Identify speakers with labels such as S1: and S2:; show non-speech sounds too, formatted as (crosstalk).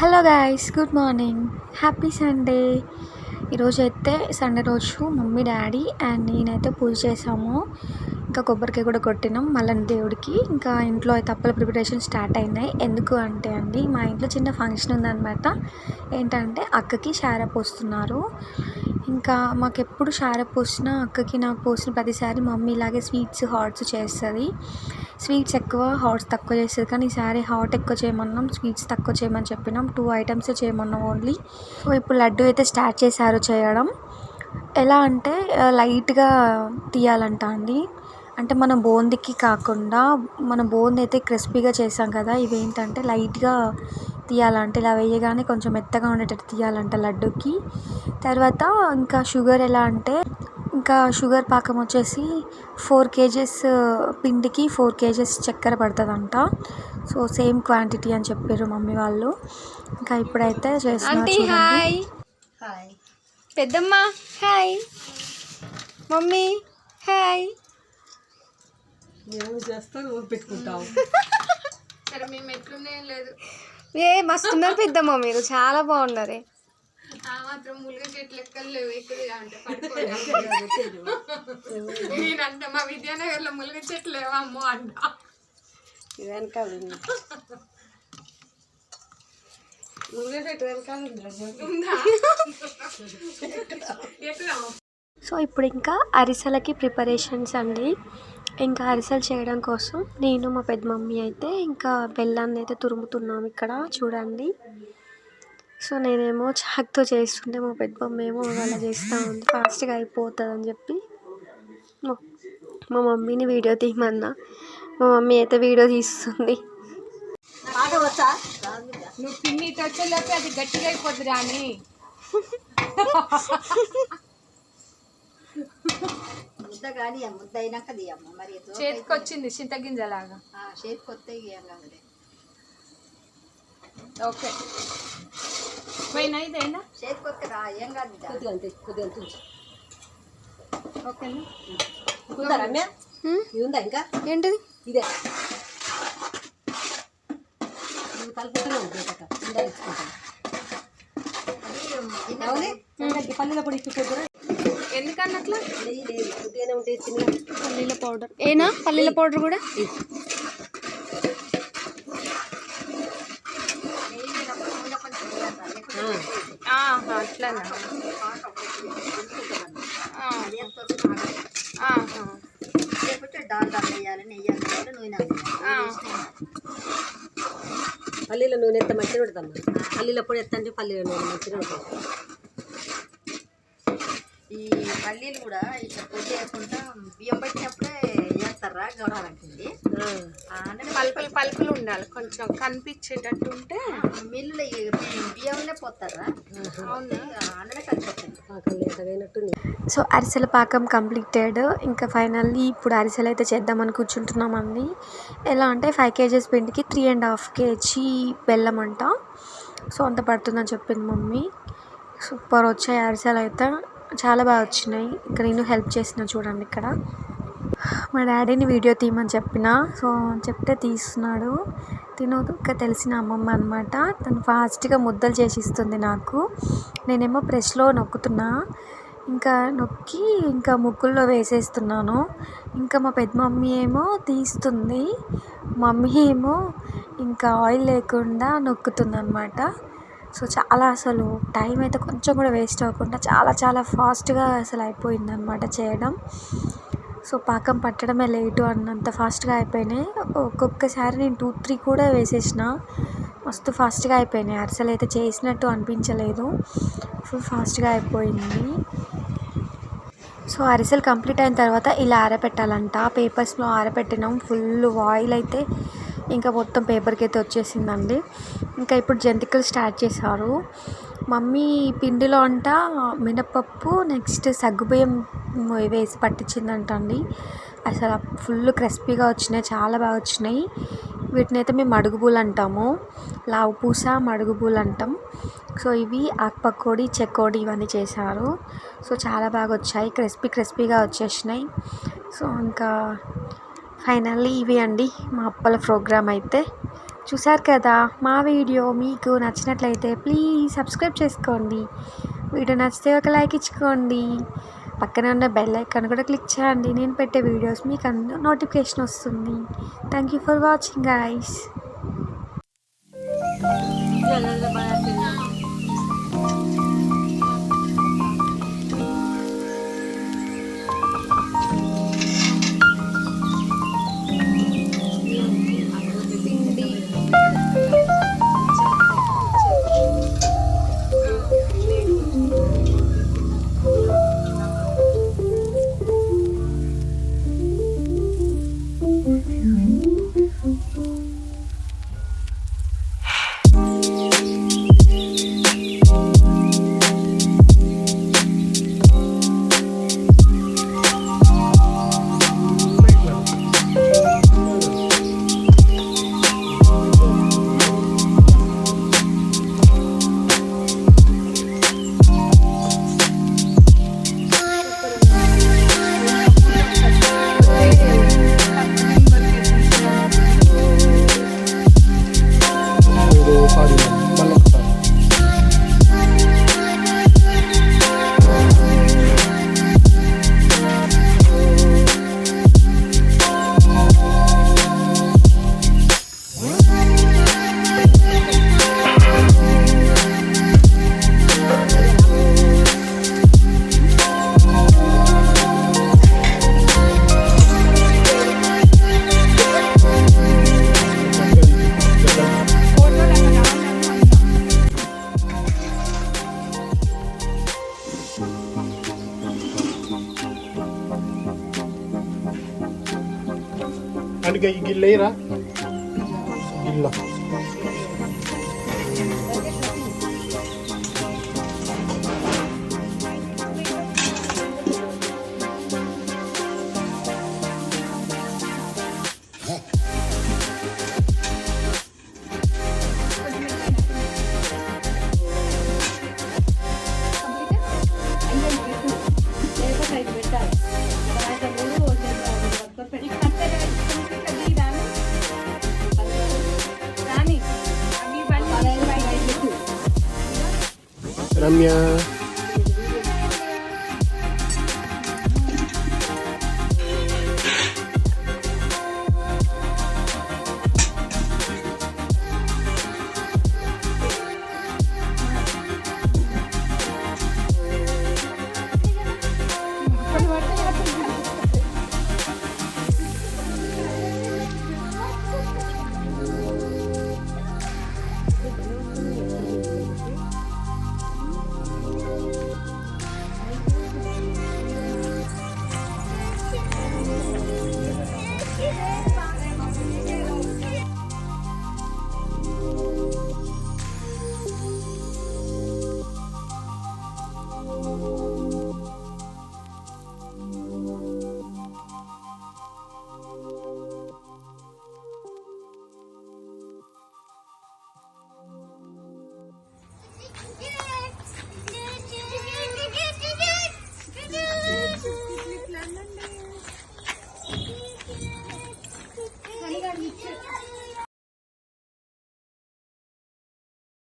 S1: Hello guys good morning happy Sunday ఈరోజు అయితే Sunday రోజు మమ్మీ డాడీ అండ్ నేనైతే పూజ చేసాము. ఇంకా కొబ్బరికాయ కూడా కొట్టినాం మళ్ళీ దేవుడికి. ఇంకా ఇంట్లో అయితే అప్పల ప్రిపరేషన్ స్టార్ట్ అయినాయి. ఎందుకు అంటే అండి మా ఇంట్లో చిన్న ఫంక్షన్ ఉందన్నమాట. ఏంటంటే అక్కకి షారప్ పోస్తున్నారు. ఇంకా మాకు ఎప్పుడు షార పోసినా అక్కకి నాకు పోసిన ప్రతిసారి మమ్మీ ఇలాగే స్వీట్స్ హాట్స్ చేస్తుంది. స్వీట్స్ ఎక్కువ హాట్స్ తక్కువ చేస్తుంది. కానీ ఈసారి హాట్ ఎక్కువ చేయమన్నాం స్వీట్స్ తక్కువ చేయమని చెప్పినాం. టూ ఐటమ్స్ చేయమన్నాం ఓన్లీ. సో ఇప్పుడు లడ్డు అయితే స్టార్ట్ చేశారు చేయడం. ఎలా అంటే లైట్గా తీయాలంట అండి. అంటే మన బూందీకి కాకుండా మన బోంది అయితే క్రిస్పీగా చేసాం కదా ఇవేంటంటే లైట్గా తీయాలంటే ఇలా వేయగానే కొంచెం మెత్తగా ఉండేటట్టు తీయాలంట లడ్డుకి. తర్వాత ఇంకా షుగర్ ఎలా అంటే ఇంకా షుగర్ పాకం వచ్చేసి ఫోర్ కేజెస్ పిండికి ఫోర్ కేజెస్ చక్కెర పడుతుందంట. సో సేమ్ క్వాంటిటీ అని చెప్పారు మమ్మీ వాళ్ళు. ఇంకా ఇప్పుడైతే
S2: హాయ్. పెద్దమ్మ హాయ్. Mummy hi. సరే మేము ఎట్లున్నాయో లేదు. ఏ మస్తున్నారు పెద్దమ్మ మీరు. చాలా బాగున్నారే. నేనంట మా విద్యానగర్లో ములుగ చెట్లు అంట.
S1: సో ఇప్పుడు ఇంకా అరిసెలకి ప్రిపరేషన్స్ అండి. ఇంకా అరిసెలు చేయడం కోసం నేను మా పెద్ద మమ్మీ అయితే ఇంకా బెల్లాన్ని అయితే తురుముతున్నాం ఇక్కడ చూడండి. సో నేనేమో చాక్తో చేస్తుంటే మా పెద్ద మమ్మీ ఏమో అలా చేస్తూ ఉంది ఫాస్ట్గా అయిపోతుంది అని చెప్పి మా- మమ్మీని వీడియో తీయమన్నా. మా మమ్మీ అయితే వీడియో తీస్తుంది.
S3: పాట వచ్చా?
S2: నువ్వు పిన్ని వచ్చేలోపు అది గట్టిగా అయిపోద్ది రాని (laughs)
S3: ముద్ద కానీ ముద్ద అయినాక తీయమ్మ. మరి
S2: చేతికి వచ్చింది చింతగింజలాగా?
S3: ఆ, చేతి కొత్త గీయాలి
S2: ఓకే. పోయినా ఇదేనా
S3: చేతి కొత్త రా ఏం కాదు బిడ్డ.
S2: ఓకేనా?
S3: ఉందా రమ్య?
S1: హ్మ్?
S3: ఇది. ఉందా ఇంకా
S1: ఏంటిది
S3: ఇదే కలుపుతూనే ఈ పల్లెల పొడి
S2: ఎందుకన్నట్లా?
S1: పల్లీల పౌడర్. ఏనా? పల్లీల పౌడర్ కూడా?
S2: ఆహా, అట్లనా? ఆ, ఆహా.
S3: లేకపోతే డాల్డా వేయాలి నెయ్యి వేయాలి నూనె. పల్లీల నూనె ఎంత మంచిగా ఉంటుందమ్మా? పల్లీల పొడి ఎత్త అంటే పల్లీల నూనె మంచిగా ఉంటుంది ఈ పల్లీలు కూడా ఇట్లా పొడి చేయకుండా బియ్యం పట్టినప్పుడే వేస్తారా గౌడాలంటుంది అంటే
S2: పలుకులు పలుకులు ఉండాలి. కొంచెం కనిపించేటట్టు ఉంటే
S3: మిల్లులో ఈ బియ్యంలో పోతారా
S2: అవునా?
S3: అందులో కలిపోతుంది
S1: సో అరిసెల పాకం కంప్లీటెడ్ ఇంకా ఫైనల్లీ ఇప్పుడు అరిసెలు అయితే చేద్దామని కూర్చుంటున్నామండి ఎలా అంటే ఫైవ్ కేజెస్ పిండికి త్రీ అండ్ హాఫ్ కేజీ బెల్లం అంట. సో అంత పడుతుందని చెప్పింది మమ్మీ. సూపర్ వచ్చాయి అరిసెలు అయితే. చాలా బాగా వచ్చినాయి. ఇక్కడ నేను హెల్ప్ చేసిన చూడండి ఇక్కడ. మా డాడీని వీడియో తీయమని చెప్పిన. సో చెప్తే తీస్తున్నాడు. తిను ఇంకా తెలిసిన అమ్మమ్మ అనమాట తను ఫాస్ట్గా ముద్దలు చేసి ఇస్తుంది నాకు. నేనేమో ప్రెస్లో నొక్కుతున్నా. ఇంకా నొక్కి ఇంకా ముగ్గుల్లో వేసేస్తున్నాను. ఇంకా మా పెద్ద మమ్మీ ఏమో తీస్తుంది. మమ్మీ ఏమో ఇంకా ఆయిల్ లేకుండా నొక్కుతుంది అనమాట సో చాలా అసలు టైం అయితే కొంచెం కూడా వేస్ట్ అవ్వకుండా చాలా చాలా ఫాస్ట్గా అసలు అయిపోయింది అనమాట చేయడం. సో పాకం పట్టడమే లేటు అన్నంత ఫాస్ట్గా అయిపోయినాయి. ఒక్కొక్కసారి నేను టూ త్రీ కూడా వేసేసిన మస్తు ఫాస్ట్గా అయిపోయినాయి. అరిసెలు అయితే చేసినట్టు అనిపించలేదు. ఫుల్ ఫాస్ట్గా అయిపోయింది. సో అరిసెలు కంప్లీట్ అయిన తర్వాత ఇలా ఆరబెట్టాలంట. పేపర్స్లో ఆరబెట్టినాం. ఫుల్ ఆయిల్ అయితే ఇంకా మొత్తం పేపర్కి అయితే వచ్చేసిందండి. ఇంకా ఇప్పుడు జంతికలు స్టార్ట్ చేశారు. మమ్మీ పిండిలో అంట మినపప్పు నెక్స్ట్ సగ్గుబియ్యం వేసి పట్టించిందంట అండి అసలు ఫుల్ క్రిస్పీగా వచ్చినాయి చాలా బాగా వచ్చినాయి. వీటిని అయితే మేము మడుగుబూలు అంటాము. లావు పూస మడుగుబూలు అంటాం. సో ఇవి ఆకుపక్కోడి చెక్కోడి ఇవన్నీ చేశారు. సో చాలా బాగా వచ్చాయి. క్రిస్పీ క్రిస్పీగా వచ్చేసినాయి. సో ఇంకా ఫైనల్లీ ఇవి అండి మా అప్పల ప్రోగ్రామ్ అయితే. చూసారు కదా మా వీడియో మీకు నచ్చినట్లయితే ప్లీజ్ సబ్స్క్రైబ్ చేసుకోండి. వీడియో నచ్చితే ఒక లైక్ ఇచ్చుకోండి. పక్కనే ఉన్న బెల్ ఐకాన్ కూడా క్లిక్ చేయండి. నేను పెట్టే వీడియోస్ మీకు అందరూ నోటిఫికేషన్ వస్తుంది. Thank you for watching guys
S4: Ano gay gilay ra? Gila. గిల్ల రమ్య